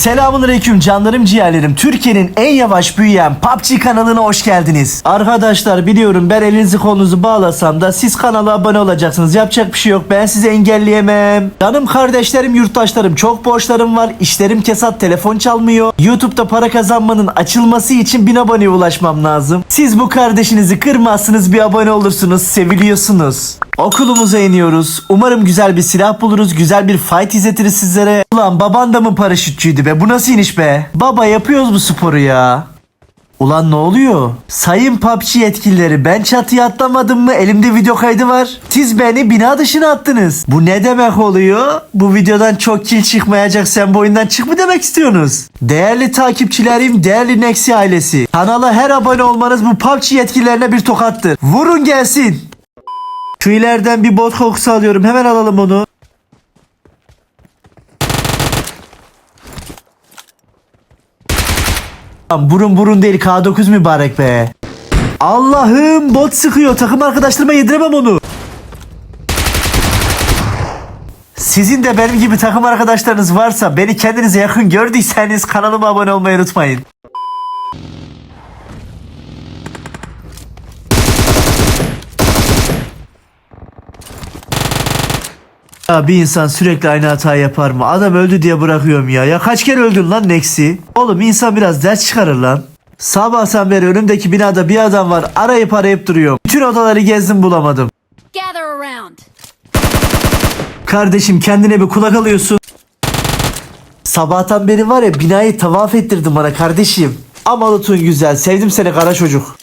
Selamünaleyküm canlarım ciğerlerim. Türkiye'nin en yavaş büyüyen PUBG kanalına hoş geldiniz. Arkadaşlar biliyorum ben elinizi kolunuzu bağlasam da siz kanala abone olacaksınız. Yapacak bir şey yok. Ben sizi engelleyemem. Canım kardeşlerim, yurttaşlarım çok borçlarım var. İşlerim kesat, telefon çalmıyor. YouTube'da para kazanmanın açılması için 1000 aboneye ulaşmam lazım. Siz bu kardeşinizi kırmazsınız bir abone olursunuz. Seviliyorsunuz. Okulumuza iniyoruz. Umarım güzel bir silah buluruz. Güzel bir fight izletiriz sizlere. Ulan baban da mı paraşütçüydü be? Bu nasıl iniş be? Baba yapıyoruz bu sporu ya. Ulan ne oluyor? Sayın PUBG yetkilileri ben çatıya atlamadım mı? Elimde video kaydı var. Siz beni bina dışına attınız. Bu ne demek oluyor? Bu videodan çok kill çıkmayacak sen bu oyundan çık mı demek istiyorsunuz? Değerli takipçilerim, değerli Nexi ailesi. Kanala her abone olmanız bu PUBG yetkililerine bir tokattır. Vurun gelsin. Şu ileriden bir bot kokusu alıyorum. Hemen alalım onu. Burun burun değil K9 mübarek be. Allah'ım bot sıkıyor. Takım arkadaşlarıma yediremem onu. Sizin de benim gibi takım arkadaşlarınız varsa beni kendinize yakın gördüyseniz kanalıma abone olmayı unutmayın. Ya bir insan sürekli aynı hata yapar mı? Adam öldü diye bırakıyorum ya. Ya kaç kere öldün lan Nexi? Oğlum insan biraz ders çıkarır lan. Sabahtan beri önümdeki binada bir adam var. Arayıp arayıp duruyorum. Bütün odaları gezdim bulamadım. Kardeşim kendine bir kulak alıyorsun. Sabahtan beri var ya binayı tavaf ettirdin bana kardeşim. Ama Lutun güzel. Sevdim seni kara çocuk.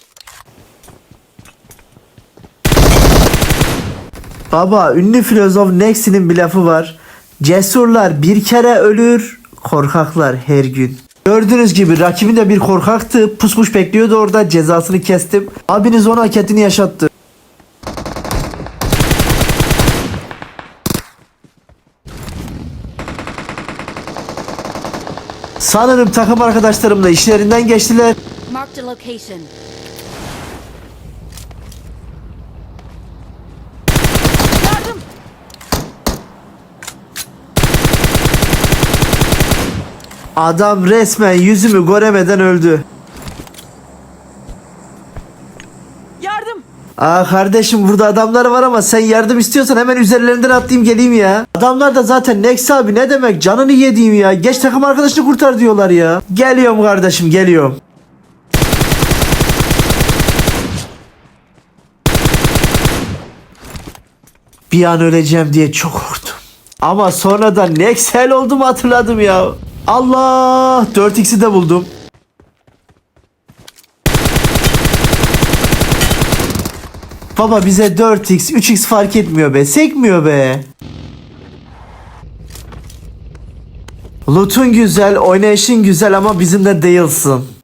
Baba ünlü filozof Nexi'nin bir lafı var. Cesurlar bir kere ölür, korkaklar her gün. Gördüğünüz gibi rakibim de bir korkaktı. Pusmuş bekliyordu orada cezasını kestim. Abiniz ona hak ettiğini yaşattı. Sanırım takım arkadaşlarım da işlerinden geçtiler. Marked a location. Adam resmen yüzümü göremeden öldü. Yardım! Aa kardeşim burada adamlar var ama sen yardım istiyorsan hemen üzerlerinden atlayayım geleyim ya. Adamlar da zaten Nex abi ne demek canını yediğim ya. Geç takım arkadaşını kurtar diyorlar ya. Geliyorum kardeşim geliyorum. Bir an öleceğim diye çok korktum. Ama sonradan Nexel olduğumu hatırladım ya. Allah 4x'i de buldum. Baba bize 4x, 3x fark etmiyor be. Sekmiyor be. Loot'un güzel, oynayışın güzel ama bizimle değilsin.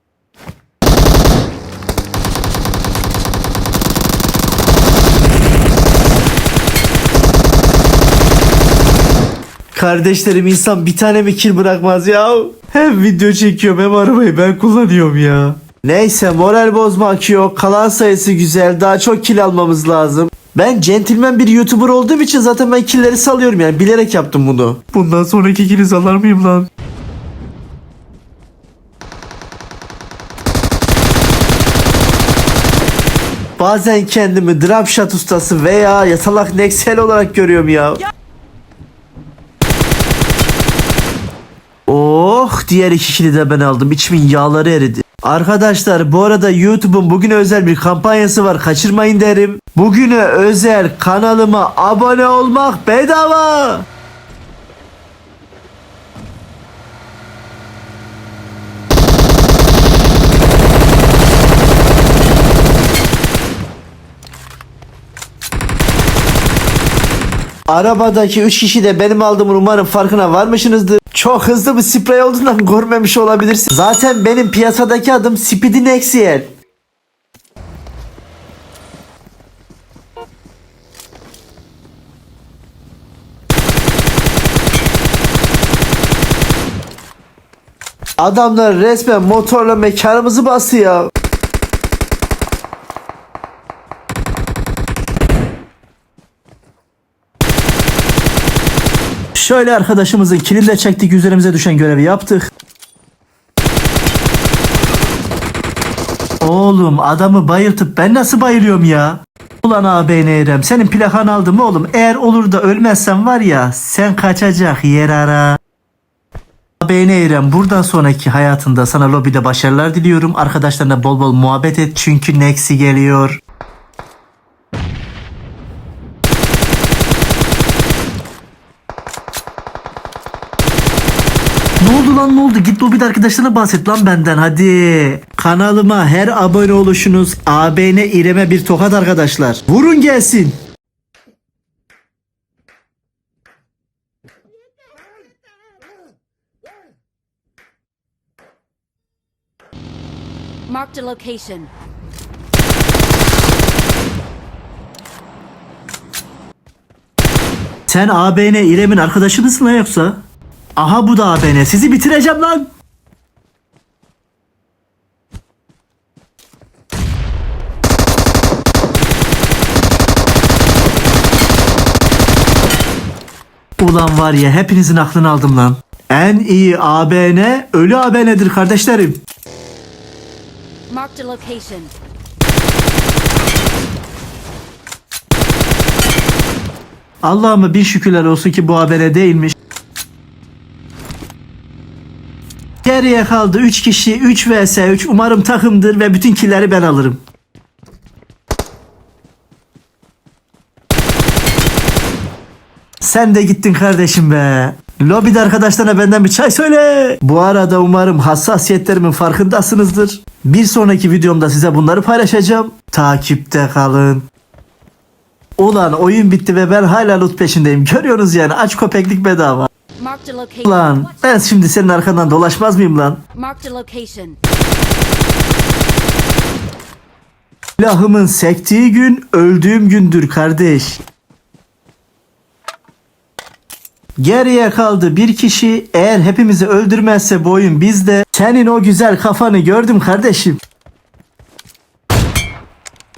Kardeşlerim insan bir tane mi kill bırakmaz ya? Hem video çekiyorum hem arabayı ben kullanıyorum ya. Neyse moral bozmak yok. Kalan sayısı güzel. Daha çok kill almamız lazım. Ben centilmen bir YouTuber olduğum için zaten ben killleri salıyorum yani. Bilerek yaptım bunu. Bundan sonraki kill'i salar mıyım lan? Bazen kendimi drop shot ustası veya yatalak Nexel olarak görüyorum ya. Oh diğer iki kişiyi de ben aldım. İçimin yağları eridi. Arkadaşlar bu arada YouTube'un bugüne özel bir kampanyası var. Kaçırmayın derim. Bugüne özel kanalıma abone olmak bedava. Arabadaki 3 kişi de benim aldığım umarım farkına varmışsınızdır. Çok hızlı bir sprey olduğundan görmemiş olabilirsiniz. Zaten benim piyasadaki adım Speedy Nexiel. Adamlar resmen motorla mekanımızı basıyor. Şöyle arkadaşımızın kilinde çektik üzerimize düşen görevi yaptık. Oğlum adamı bayıltıp ben nasıl bayılıyorum ya? Ulan ağabeyin Eyrem senin plakan aldım oğlum. Eğer olur da ölmezsen var ya sen kaçacak yer ara. Ağabeyin Eyrem buradan sonraki hayatında sana lobide başarılar diliyorum. Arkadaşlarına bol bol muhabbet et çünkü Nexi geliyor. Oldu lan ne oldu? Git lobide arkadaşlarına bahset lan benden hadi. Kanalıma her abone oluşunuz ABN İrem'e bir tokat arkadaşlar. Vurun gelsin. Marked a location. Sen ABN İrem'in arkadaşı mısın lan yoksa? Aha bu da ABN. Sizi bitireceğim lan. Ulan var ya hepinizin aklını aldım lan. En iyi ABN ölü ABN'dir kardeşlerim. Marked a location. Allah'ıma bir şükürler olsun ki bu habere değilmiş. Geriye kaldı 3 kişi 3 vs 3 umarım takımdır ve bütün killeri ben alırım. Sen de gittin kardeşim be. Lobide arkadaşlarına benden bir çay söyle. Bu arada umarım hassasiyetlerimin farkındasınızdır. Bir sonraki videomda size bunları paylaşacağım. Takipte kalın. Ulan oyun bitti ve ben hala loot peşindeyim. Görüyorsunuz yani aç köpeklik bedava. Ulan ben şimdi senin arkandan dolaşmaz mıyım lan? Silahımın sektiği gün öldüğüm gündür kardeş. Geriye kaldı bir kişi. Eğer hepimizi öldürmezse bu oyun bizde. Senin o güzel kafanı gördüm kardeşim.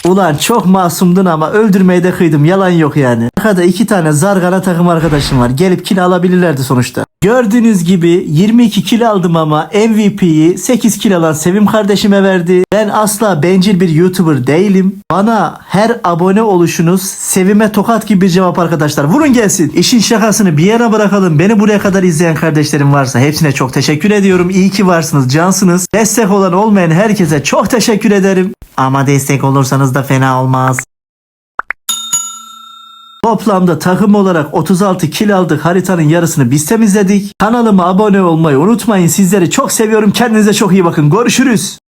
Ulan çok masumdun ama öldürmeye de kıydım yalan yok yani. Arkada iki tane zargana takım arkadaşım var. Gelip kill alabilirlerdi sonuçta. Gördüğünüz gibi 22 kill aldım ama MVP'yi 8 kill alan Sevim kardeşime verdi. Ben asla bencil bir YouTuber değilim. Bana her abone oluşunuz Sevim'e tokat gibi bir cevap arkadaşlar. Vurun gelsin. İşin şakasını bir yana bırakalım. Beni buraya kadar izleyen kardeşlerim varsa hepsine çok teşekkür ediyorum. İyi ki varsınız, cansınız. Destek olan olmayan herkese çok teşekkür ederim. Ama destek olursanız da fena olmaz. Toplamda takım olarak 36 kill aldık. Haritanın yarısını biz temizledik. Kanalıma abone olmayı unutmayın. Sizleri çok seviyorum. Kendinize çok iyi bakın. Görüşürüz.